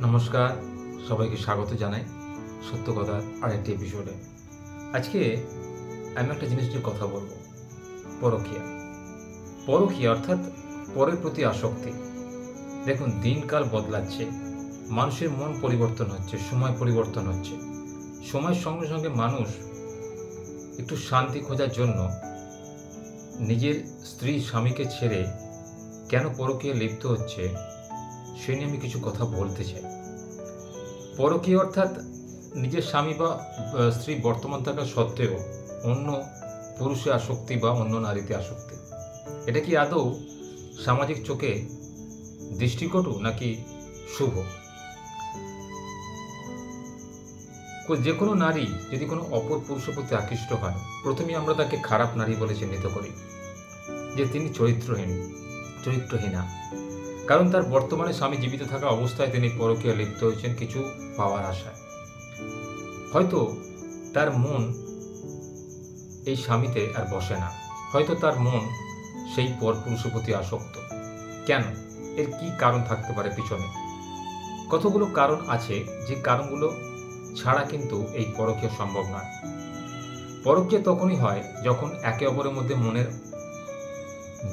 নমস্কার, সবাইকে স্বাগত জানাই সত্য কথার আরেকটি এপিসোডে আজকে আমি একটা জিনিস নিয়ে কথা বলব, পরকীয়া। পরকীয়া অর্থাৎ পরের প্রতি আসক্তি। দেখুন, দিনকাল বদলাচ্ছে, মানুষের মন পরিবর্তন হচ্ছে, সময় পরিবর্তন হচ্ছে। সময়ের সঙ্গে সঙ্গে মানুষ একটু শান্তি খোঁজার জন্য নিজের স্ত্রী, স্বামীকে ছেড়ে কেন পরকীয়া লিপ্ত হচ্ছে সে নিয়ে আমি কিছু কথা বলতে চাই। পরকীয় অর্থাৎ নিজের স্বামী বা স্ত্রী বর্তমান থাকা সত্ত্বেও অন্য পুরুষে আসক্তি বা অন্য নারীতে আসক্তি। এটা কি আদৌ সামাজিক চোখে দৃষ্টিকটু নাকি শুভ? যে কোনো নারী যদি কোনো অপর পুরুষের প্রতি আকৃষ্ট হয় প্রথমেই আমরা তাকে খারাপ নারী বলে চিহ্নিত করি। যে তিনি চরিত্রহীন, চরিত্রহীনা। কারণ তার বর্তমানে স্বামী জীবিত থাকা অবস্থায় তিনি পরকীয়া লিপ্ত হয়েছেন কিছু পাওয়ার আশায়। হয়তো তার মন এই স্বামীতে আর বসে না। হয়তো তার মন সেই পরপুরুষের প্রতি আসক্ত। কেন? এর কি কারণ থাকতে পারে পিছনে? কতগুলো কারণ আছে যে কারণগুলো ছাড়া কিন্তু এই পরকীয়া সম্ভব নয়। পরকীয়া তখনই হয় যখন একে অপরের মধ্যে মনের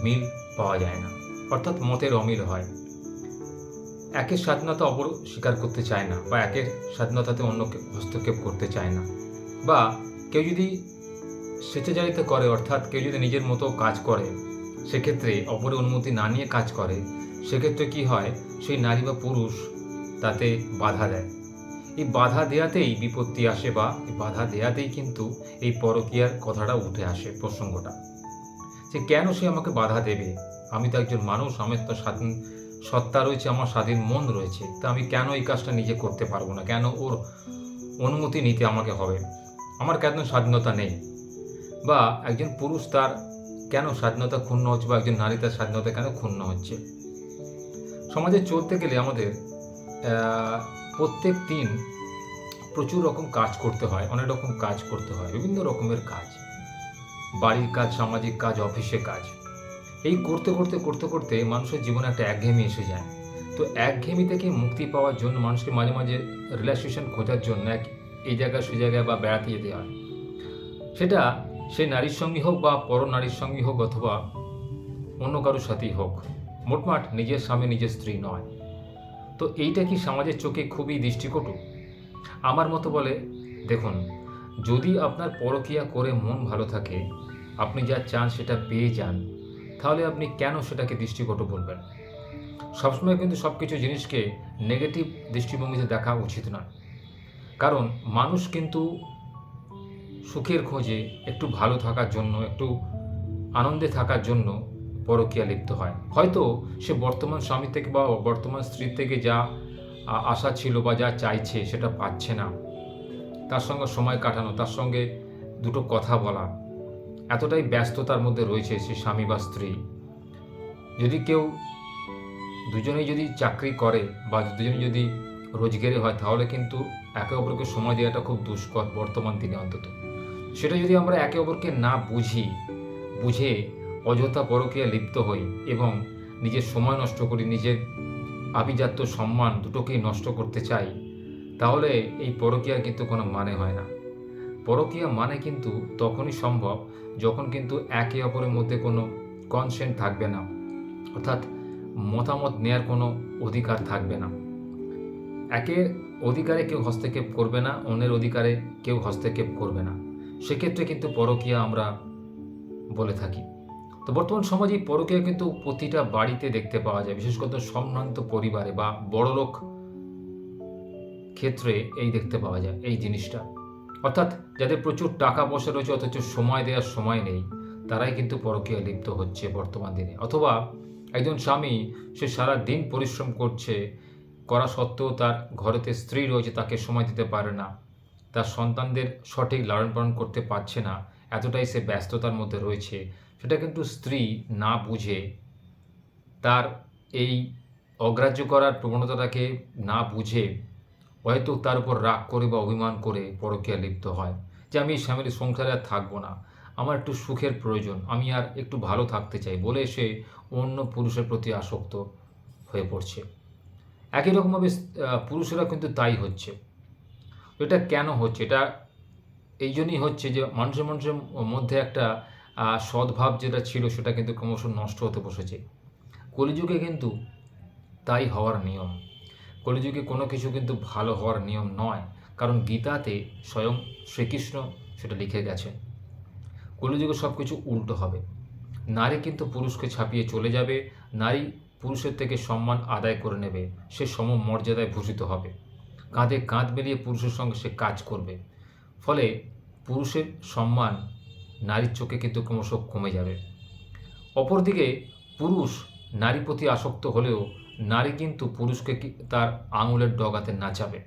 মিল পাওয়া যায় না। অর্থাৎ মতের অমিল হয়। একের স্বাধীনতা অপর স্বীকার করতে চায় না বা একের স্বাধীনতাতে অন্যকে হস্তক্ষেপ করতে চায় না। বা কেউ যদি স্বেচ্ছাচারিতা করে, অর্থাৎ কেউ যদি নিজের মতো কাজ করে, সেক্ষেত্রে অপরের অনুমতি না নিয়ে কাজ করে, সেক্ষেত্রে কি হয়? সেই নারী বা পুরুষ তাতে বাধা দেয়। এই বাধা দেয়াতেই বিপত্তি আসে বা এই বাধা দেয়াতেই কিন্তু এই পরকীয়ার কথাটা উঠে আসে, প্রসঙ্গটা। যে কেন সে আমাকে বাধা দেবে? আমি তো একজন মানুষ আমার তো স্বাধীন, সত্তা রয়েছে, আমার স্বাধীন মন রয়েছে। তা আমি কেন এই কাজটা নিজে করতে পারব না? কেন ওর অনুমতি নিতে আমাকে হবে? আমার কেন স্বাধীনতা নেই? বা একজন পুরুষ তার কেন স্বাধীনতা ক্ষুণ্ণ হচ্ছে বা একজন নারী তার স্বাধীনতা কেন ক্ষুণ্ণ হচ্ছে? সমাজে চলতে গেলে আমাদের প্রত্যেক দিন প্রচুর রকম কাজ করতে হয়, অনেক রকম কাজ করতে হয়, বিভিন্ন রকমের কাজ। বাড়ির কাজ, সামাজিক কাজ, অফিসে কাজ। এই করতে করতে করতে করতে মানুষের জীবনে একটা একঘেয়েমি এসে যায়। তো একঘেয়েমি থেকে মুক্তি পাওয়ার জন্য মানুষকে মাঝে মাঝে রিল্যাক্সেশন খোঁজার জন্য এক এই জায়গায়, সে জায়গায় বা বেড়াতে যেতে হয়। সেটা সে নারীর সঙ্গী হোক বা পর নারীর সঙ্গী হোক অথবা অন্য কারোর সাথেই হোক, মোটমাট নিজের স্বামী, নিজের স্ত্রী নয়। তো এইটা কি সমাজের চোখে খুবই দৃষ্টিকটু? আমার মতো বলে, দেখুন, যদি আপনার পরকীয়া করে মন ভালো থাকে, আপনি যা চান সেটা পেয়ে যান। তাহলে আপনি কেন সেটাকে দৃষ্টিকটু বলবেন? সবসময় কিন্তু সব কিছু জিনিসকে নেগেটিভ দৃষ্টিভঙ্গিতে দেখা উচিত নয়। কারণ মানুষ কিন্তু সুখের খোঁজে একটু ভালো থাকার জন্য, একটু আনন্দে থাকার জন্য পরকীয়া লিপ্ত হয়। হয়তো সে বর্তমান স্বামী থেকে বা বর্তমান স্ত্রীর থেকে যা আশা ছিল বা যা চাইছে সেটা পাচ্ছে না। তার সঙ্গে সময় কাটানো, তার সঙ্গে দুটো কথা বলা এতটাই ব্যস্ততার মধ্যে রয়েছে সে স্বামী বা স্ত্রী। যদি কেউ দুজনেই যদি চাকরি করে বা দুজনে যদি রোজগারি হয়, তাহলে কিন্তু একে অপরকে সময় দেওয়াটা খুব দুষ্কর বর্তমান দিনে অন্তত। সেটা যদি আমরা একে অপরকে না বুঝি, বুঝে অযথা পরকীয়া লিপ্ত হই এবং নিজের সময় নষ্ট করি, নিজের আভিজাত্য সম্মান দুটোকেই নষ্ট করতে চাই, তাহলে এই পরকীয়ার কিন্তু কোনো মানে হয় না। পরকীয়া মানে কিন্তু তখনই সম্ভব যখন কিন্তু একে অপরের মধ্যে কোনো কনসেন্ট থাকবে না। অর্থাৎ মতামত নেয়ার কোনো অধিকার থাকবে না। একের অধিকারে কেউ হস্তক্ষেপ করবে না, অন্যের অধিকারে কেউ হস্তক্ষেপ করবে না। সেক্ষেত্রে কিন্তু পরকীয়া আমরা বলে থাকি। তো বর্তমান সমাজে পরকীয়া কিন্তু প্রতিটা বাড়িতে দেখতে পাওয়া যায়, বিশেষ করে সম্ভ্রান্ত পরিবারে বা বড়লোক ক্ষেত্রে এই দেখতে পাওয়া যায় এই জিনিসটা। অর্থাৎ যাদের প্রচুর টাকা পয়সা রয়েছে, অথচ সময় দেওয়ার সময় নেই, তারাই কিন্তু পরকীয়া লিপ্ত হচ্ছে বর্তমান দিনে। অথবা একজন স্বামী, সে সারা দিন পরিশ্রম করছে, করা সত্ত্বেও তার ঘরেতে স্ত্রী রয়েছে, তাকে সময় দিতে পারে না। তার সন্তানদের সঠিক লালন পালন করতে পারছে না, এতটাই সে ব্যস্ততার মধ্যে রয়েছে। সেটা কিন্তু স্ত্রী না বুঝে তার এই অগ্রাহ্য করার প্রবণতাটাকে না বুঝে হয়তো তার উপর রাগ করে বা অভিমান করে পরকীয়া লিপ্ত হয় যে আমি এই ফ্যামিলির সংসারে আর থাকব না। আমার একটু সুখের প্রয়োজন, আমি আর একটু ভালো থাকতে চাই বলে সে অন্য পুরুষের প্রতি আসক্ত হয়ে পড়ছে। একই রকমভাবে পুরুষেরা কিন্তু তাই হচ্ছে। এটা কেন হচ্ছে? এটা এই জন্যই হচ্ছে যে মানুষের মানুষের মধ্যে একটা সদ্ভাব যেটা ছিল সেটা কিন্তু ক্রমশ নষ্ট হতে বসেছে। কলিযুগে কিন্তু তাই হওয়ার নিয়ম। কলিযুগে কোনো কিছু কিন্তু ভালো হওয়ার নিয়ম নয়, কারণ গীতাতে স্বয়ং শ্রীকৃষ্ণ সেটা লিখে গেছেন। কলিযুগে সব কিছু উল্টো হবে। নারী কিন্তু পুরুষকে ছাপিয়ে চলে যাবে, নারী পুরুষের থেকে সম্মান আদায় করে নেবে, সে সম মর্যাদায় ভূষিত হবে। কাঁধে কাঁধ মিলিয়ে পুরুষের সঙ্গে সে কাজ করবে। ফলে পুরুষের সম্মান নারীর চোখে কিন্তু ক্রমশ কমে যাবে। অপরদিকে পুরুষ নারী প্রতি আসক্ত হলেও নারী কিন্তু পুরুষকে তার আঙুলের ডগাতে নাচাবে?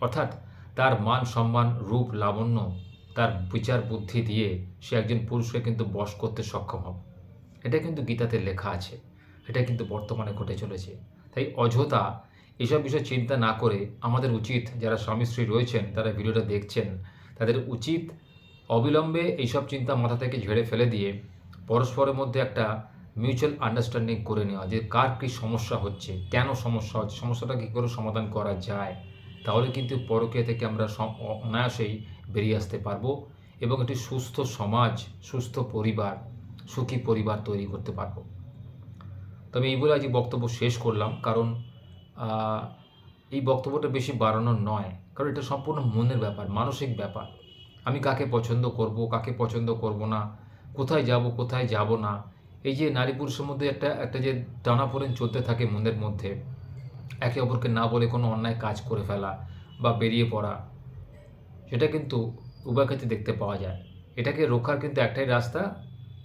অর্থাৎ তার মান সম্মান, রূপ, লাবণ্য, তার বিচার বুদ্ধি দিয়ে সে একজন পুরুষকে কিন্তু বশ করতে সক্ষম হবে। এটা কিন্তু গীতাতে লেখা আছে। এটা কিন্তু বর্তমানে ঘটে চলেছে। তাই অযথা এসব বিষয়ে চিন্তা না করে আমাদের উচিত যারা স্বামী স্ত্রী রয়েছেন, তারা ভিডিওটা দেখছেন, তাদের উচিত অবিলম্বে এইসব চিন্তা মাথা থেকে ঝেড়ে ফেলে দিয়ে পরস্পরের মধ্যে একটা মিউচুয়াল আন্ডারস্ট্যান্ডিং করে নেওয়া যে কার কী সমস্যা হচ্ছে, কেন সমস্যা হচ্ছে, সমস্যাটা কী করে সমাধান করা যায়, তাহলে কিন্তু পরকীয়া থেকে আমরা অনায়াসেই বেরিয়ে আসতে পারব এবং একটি সুস্থ সমাজ, সুস্থ পরিবার, সুখী পরিবার তৈরি করতে পারব। তবে এই বলে আজ বক্তব্য শেষ করলাম, কারণ এই বক্তব্যটা বেশি বাড়ানোর নয়, কারণ এটা সম্পূর্ণ মনের ব্যাপার, মানসিক ব্যাপার। আমি কাকে পছন্দ করব, কাকে পছন্দ করব না, কোথায় যাব কোথায় যাব না এই যে নারী পুরুষের মধ্যে একটা একটা যে টানাপোড়েন চলতে থাকে মনের মধ্যে, একে অপরকে না বলে কোনো অন্যায় কাজ করে ফেলা বা বেরিয়ে পড়া, সেটা কিন্তু উভয় ক্ষেত্রে দেখতে পাওয়া যায়। এটাকে রোখার কিন্তু একটাই রাস্তা,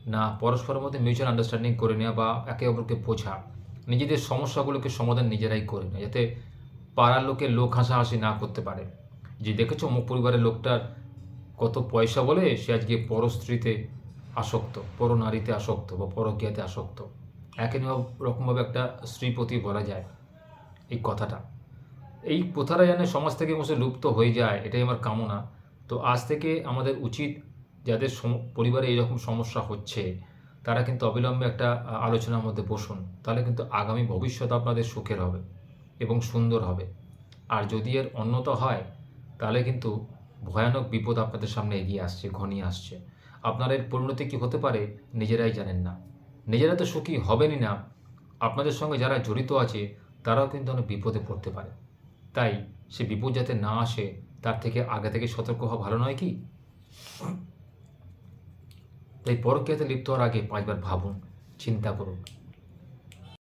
না পরস্পরের মধ্যে মিউচুয়াল আন্ডারস্ট্যান্ডিং করে নেওয়া বা একে অপরকে বোঝা। নিজেদের সমস্যাগুলোকে সমাধান নিজেরাই করে নেয় যাতে পাড়ার লোকে লোক হাসাহাসি না করতে পারে। যে দেখেছ অমুক পরিবারের লোকটার কত পয়সা বলে, সে আজকে পরস্ত্রীতে আসক্ত পর নারীতে আসক্ত বা পরকীয়াতে আসক্ত। একই রকমভাবে একটা স্ত্রী প্রতি বলা যায় এই কথাটা। এই প্রথাটা যেন সমাজ থেকে মনে লুপ্ত হয়ে যায়, এটাই আমার কামনা। তো আজ থেকে আমাদের উচিত যাদের পরিবারে এইরকম সমস্যা হচ্ছে, তারা কিন্তু অবিলম্বে একটা আলোচনার মধ্যে বসুন। তাহলে কিন্তু আগামী ভবিষ্যৎ আপনাদের সুখের হবে এবং সুন্দর হবে। আর যদি এর অন্যতা হয়, তাহলে কিন্তু ভয়ানক বিপদ আপনাদের সামনে এগিয়ে আসছে, ঘনিয়ে আসছে। আপনার এর পরিণতি কী হতে পারে, নিজেরাই জানেন না। নিজেরা তো সুখী হবেনই না। আপনাদের সঙ্গে যারা জড়িত আছে, তারাও কিন্তু অনেক বিপদে পড়তে পারে। তাই সে বিপদ যাতে না আসে, তার থেকে আগে থেকে সতর্ক হওয়া ভালো নয় কি? তাই পরকীয়াতে লিপ্ত হওয়ার আগে পাঁচবার ভাবুন, চিন্তা করুন।